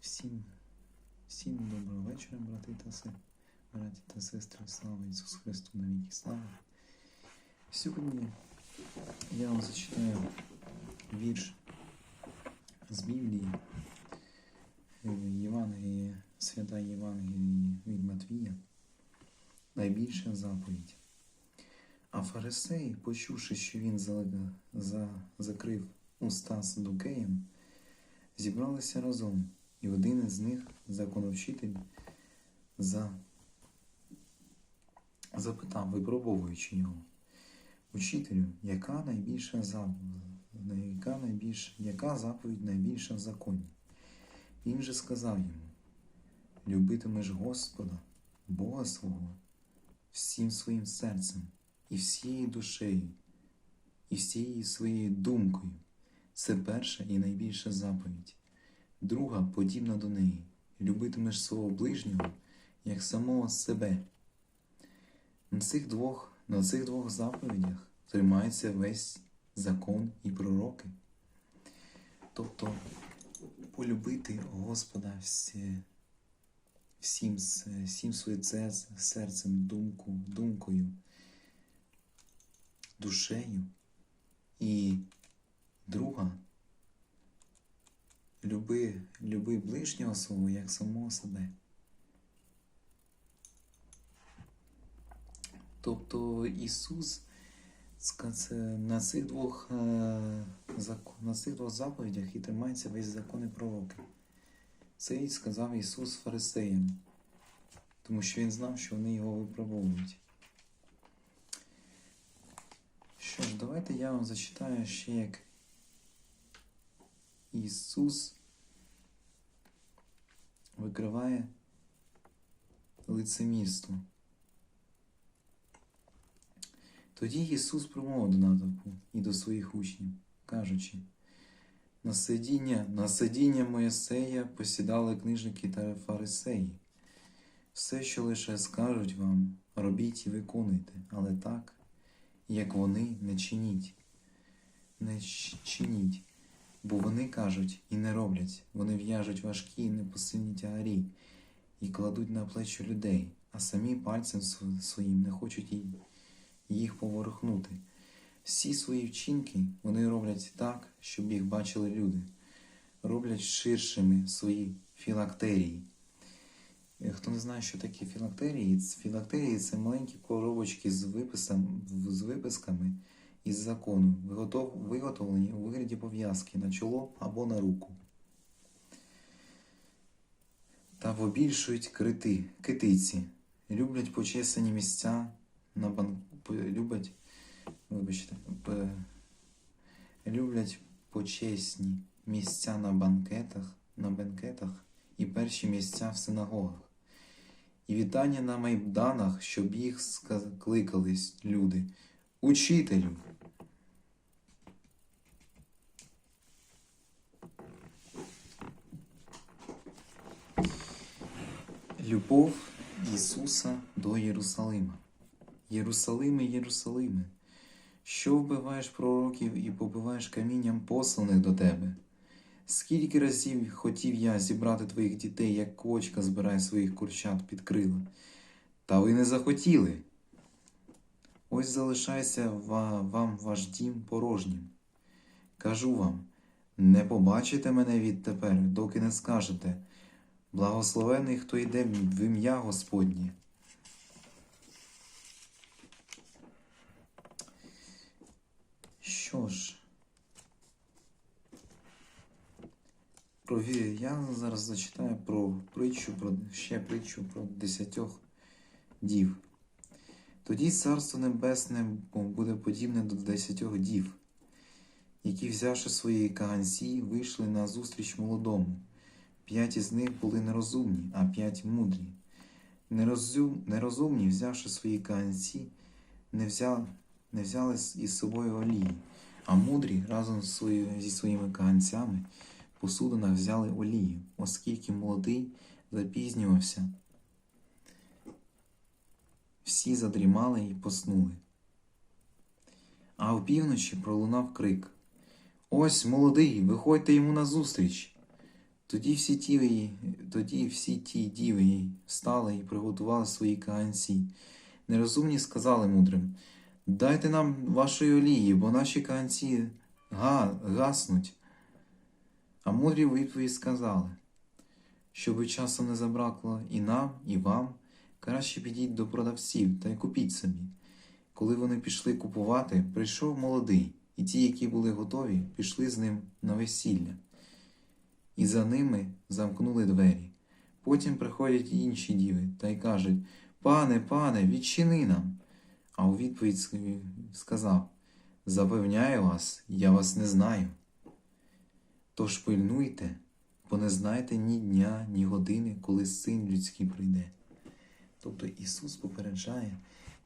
Всім, всім доброго вечора, брати та сестри, браті та сестри, слава Ісусу Христу навіки слава. Сьогодні я вам зачитаю вірш з Біблії е, Євангеліє, свята Євангеліє від Матвія, найбільша заповідь. А фарисеї, почувши, що він за, за, закрив уста Садукеям, зібралися разом, і один із них, законовчитель, за... запитав, випробовуючи його, учителю, яка найбільша заповідь, яка, найбільш... яка заповідь найбільша в законі? Він же сказав йому, любитимеш Господа, Бога свого, всім своїм серцем, і всією душею, і всією своєю думкою. Це перша і найбільша заповідь. Друга подібна до неї. Любитимеш свого ближнього як самого себе. На цих двох, на цих двох заповідях тримається весь закон і пророки. Тобто полюбити Господа всі, всім, всім своїм серцем, думку, думкою, душею. І друга люби, люби ближнього свого як самого себе. Тобто Ісус на цих двох, е, на цих двох заповідях і тримається весь закон і пророки. Це і сказав Ісус фарисеям, тому що Він знав, що вони його випробовують. Що ж, давайте я вам зачитаю ще як Ісус викриває лицемірство. Тоді Ісус промовив до натовпу і до своїх учнів, кажучи, на сидіння, на сидіння Моїсея посідали книжники та фарисеї. Все, що лише скажуть вам, робіть і виконуйте, але так, як вони не чиніть. Не чиніть, бо вони кажуть і не роблять, вони в'яжуть важкі і непосильні тягарі і кладуть на плечі людей, а самі пальцем своїм не хочуть їх поворухнути. Всі свої вчинки вони роблять так, щоб їх бачили люди, роблять ширшими свої філактерії. Е, Хто не знає, що таке філактерії, філактерії це маленькі коробочки з, виписом, з виписками із закону, виготовлені у вигляді пов'язки на чоло або на руку. Та побільшують крити, китиці, люблять почесані місця на бан... люблять, вибачте, люблять почесні місця на банкетах, на бенкетах і перші місця в синагогах. І вітання на майданах, щоб їх ска- кликались люди. Учителю. Любов Ісуса до Єрусалима. Єрусалиме, Єрусалиме, що вбиваєш пророків і побиваєш камінням посланих до тебе? Скільки разів хотів я зібрати твоїх дітей, як квочка збирає своїх курчат під крила, та ви не захотіли. Ось залишається ва- вам ваш дім порожнім. Кажу вам, не побачите мене відтепер, доки не скажете. Благословений, хто йде в ім'я Господнє. Що ж, я зараз зачитаю про притчу, про ще притчу про десятьох дів. Тоді Царство Небесне буде подібне до десятьох дів, які, взявши свої каганці, вийшли на зустріч молодому. П'ять із них були нерозумні, а п'ять мудрі. Нерозум, нерозумні, взявши свої каганці, не, взяли, не взяли із собою олії, а мудрі разом зі своїми каганцями посудинах взяли олію, оскільки молодий запізнювався. Всі задрімали і поснули. А опівночі пролунав крик: Ось молодий, виходьте йому назустріч. Тоді всі ті, тоді всі ті діви встали і приготували свої каганці. Нерозумні сказали мудрим, дайте нам вашої олії, бо наші каганці га, гаснуть. А мудрі у відповідь сказали, щоби часу не забракло і нам, і вам, краще підіть до продавців та й купіть собі. Коли вони пішли купувати, прийшов молодий, і ті, які були готові, пішли з ним на весілля. І за ними замкнули двері. Потім приходять інші діви та й кажуть: Пане, пане, відчини нам. А у відповідь сказав: Запевняю вас, я вас не знаю. Тож пильнуйте, бо не знаєте ні дня, ні години, коли син людський прийде. Тобто Ісус попереджає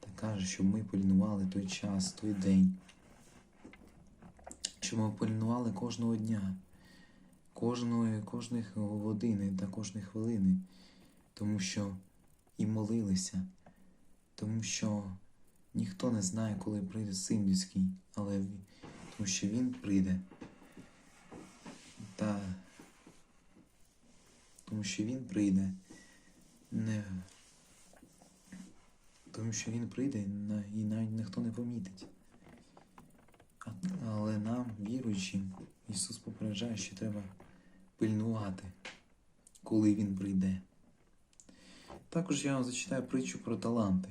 та каже, щоб ми пильнували той час, той день, щоб ми пильнували кожного дня, кожної, кожної години та кожної хвилини, тому що і молилися, тому що ніхто не знає, коли прийде син людський, але тому що він прийде. Та тому що він прийде не тому що він прийде і навіть ніхто не помітить. Але нам, віруючим, Ісус попереджає, що треба пильнувати, коли Він прийде. Також я вам зачитаю притчу про таланти.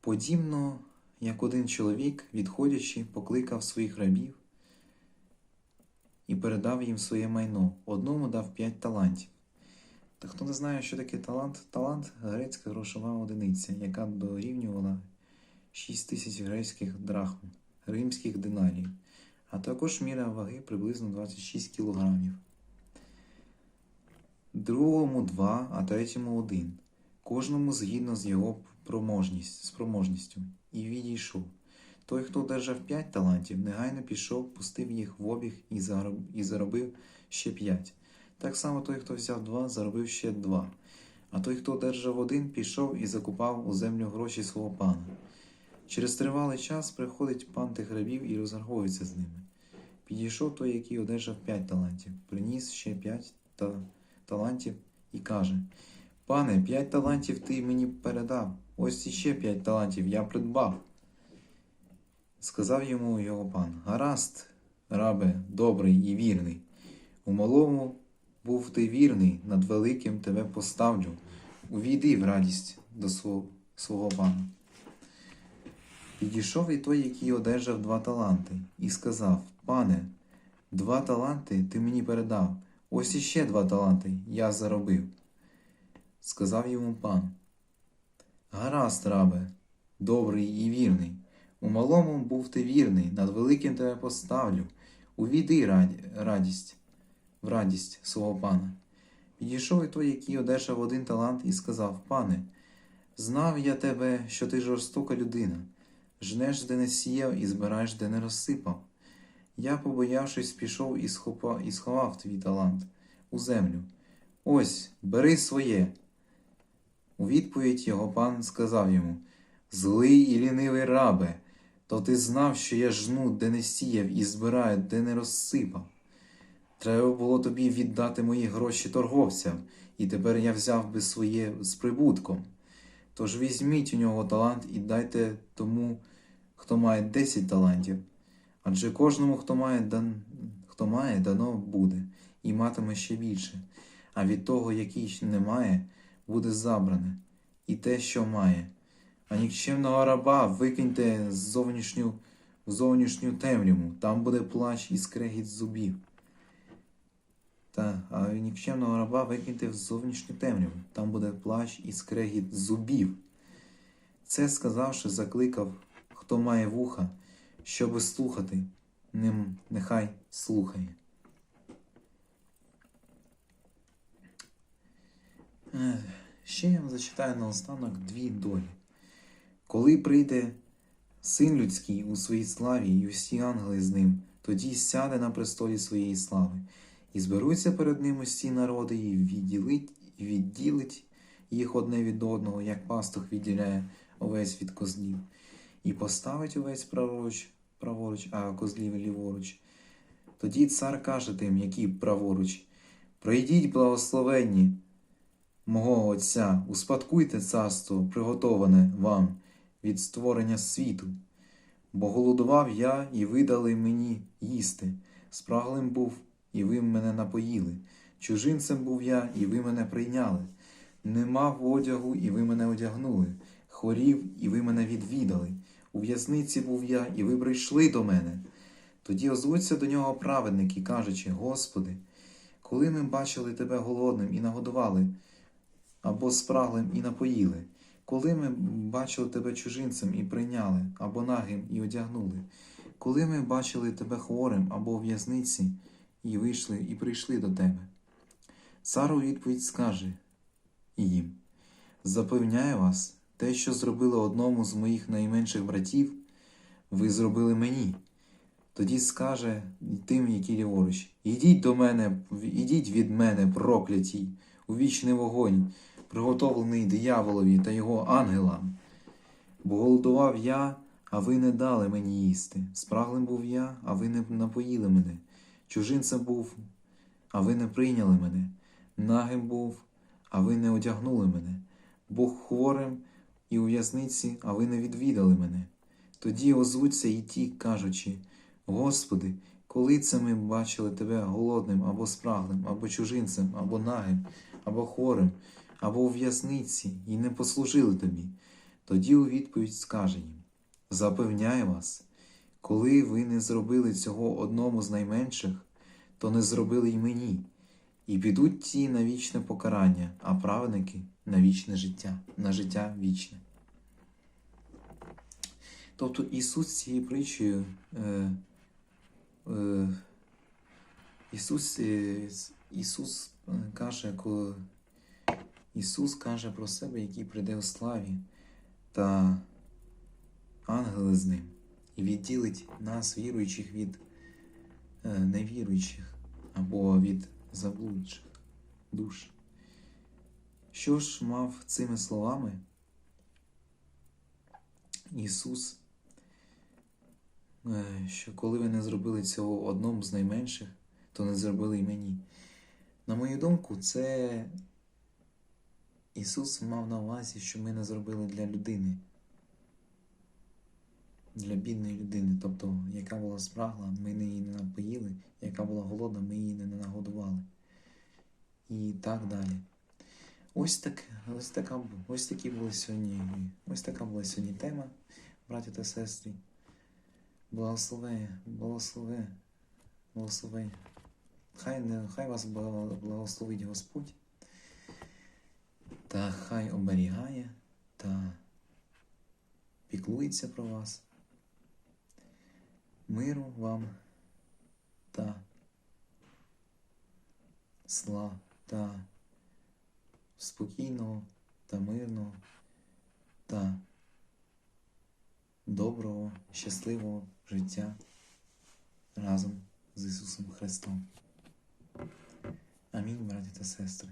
Подібно, як один чоловік, відходячи, покликав своїх рабів і передав їм своє майно. Одному дав п'ять талантів. Та хто не знає, що таке талант? Талант грецька грошова одиниця, яка дорівнювала 6 тисяч грецьких драхм, римських динарів, а також міра ваги приблизно 26 кілограмів. Другому два, а третьому один. Кожному згідно з його спроможністю, і відійшов. Той, хто одержав п'ять талантів, негайно пішов, пустив їх в обіг і заробив ще п'ять. Так само той, хто взяв два, заробив ще два. А той, хто одержав один, пішов і закупав у землю гроші свого пана. Через тривалий час приходить пан тих рабів і розраховується з ними. Підійшов той, який одержав п'ять талантів, приніс ще п'ять та... талантів і каже: Пане, п'ять талантів ти мені передав, ось іще п'ять талантів я придбав. Сказав йому його пан: Гаразд, рабе, добрий і вірний. У малому був ти вірний, над великим тебе поставлю. Увійди в радість до свого, пана. Підійшов і той, який одержав два таланти, і сказав: Пане, два таланти ти мені передав, ось іще два таланти я заробив. Сказав йому пан: Гаразд, рабе, добрий і вірний. У малому був ти вірний, над великим тебе поставлю. Увійди раді, радість в радість свого пана. Підійшов і той, який одержав один талант, і сказав: Пане, знав я тебе, що ти жорстока людина, жнеш, де не сіяв, і збираєш, де не розсипав. Я, побоявшись, пішов і, схопа, і сховав твій талант у землю. Ось, бери своє. У відповідь його пан сказав йому: Злий і лінивий рабе, то ти знав, що я жну, де не сіяв, і збираю, де не розсипав. Треба було тобі віддати мої гроші торговцям, і тепер я взяв би своє з прибутком. Тож візьміть у нього талант і дайте тому, хто має 10 талантів. Адже кожному, хто має, дан... хто має, дано буде, і матиме ще більше, а від того, який не має, буде забране, і те, що має. А нікчемного раба викиньте з зовнішню, зовнішню темряву, там буде плач і скрегіт зубів. Та, а нікчемного раба викиньте в зовнішню темряву, там буде плач і скрегіт зубів. Це сказавши, закликав, хто має вуха, щоби слухати, ним нехай слухає. Ще я вам зачитаю наостанок дві долі. Коли прийде син людський у своїй славі і усі ангели з ним, тоді сяде на престолі своєї слави, і зберуться перед ним усі народи, і відділить, відділить їх одне від одного, як пастух відділяє овець від козлів, і поставить овець праворуч, праворуч, а козлів ліворуч. Тоді цар каже тим, які праворуч, Пройдіть благословенні мого Отця, успадкуйте царство, приготоване вам від створення світу. Бо голодував я, і ви дали мені їсти, спраглим був, і ви мене напоїли, чужинцем був я, і ви мене прийняли, не мав одягу, і ви мене одягнули, хворів, і ви мене відвідали, у в'язниці був я, і ви прийшли до мене. Тоді озвуться до нього праведники, кажучи: Господи, коли ми бачили тебе голодним і нагодували, або спраглим і напоїли, коли ми бачили тебе чужинцем і прийняли, або нагим і одягнули, коли ми бачили тебе хворим або у в'язниці, і вийшли, і прийшли до тебе. Цар у відповідь скаже їм: Запевняю вас, те, що зробили одному з моїх найменших братів, ви зробили мені. Тоді скаже тим, які ліворуч: Ідіть до мене, ідіть від мене, прокляті, у вічний вогонь, приготовлений дияволові та його ангелам. Бо голодував я, а ви не дали мені їсти. Спраглим був я, а ви не напоїли мене. Чужинцем був, а ви не прийняли мене. Нагим був, а ви не одягнули мене. Був хворим і у в'язниці, а ви не відвідали мене. Тоді озвуться і ті, кажучи: Господи, коли це ми бачили Тебе голодним або спраглим, або чужинцем, або нагим, або хворим, або у в'язниці, і не послужили Тобі, тоді у відповідь скаже їм: Запевняю вас, коли ви не зробили цього одному з найменших, то не зробили й мені, і підуть ті на вічне покарання, а праведники на вічне життя, на життя вічне. Тобто Ісус цією притчею, е, е, Ісус, е, Ісус каже, коли Ісус каже про себе, який прийде у славі, та ангели з ним, і відділить нас, віруючих, від е, невіруючих або від заблудших душ. Що ж мав цими словами Ісус, е, що коли ви не зробили цього одному з найменших, то не зробили й мені. На мою думку, це Ісус мав на увазі, що ми не зробили для людини, для бідної людини, тобто, яка була спрагла, ми її не напоїли, яка була голодна, ми її не нагодували. І так далі. Ось так, ось така, ось такі були сьогодні, ось така була сьогодні тема, браті та сестри. Благослови, благослови, благослови. Хай, хай вас благословить Господь, та хай оберігає та піклується про вас. Миру вам та сла та спокійного та мирного та доброго, щасливого життя разом з Ісусом Христом. Амінь, браті та сестри.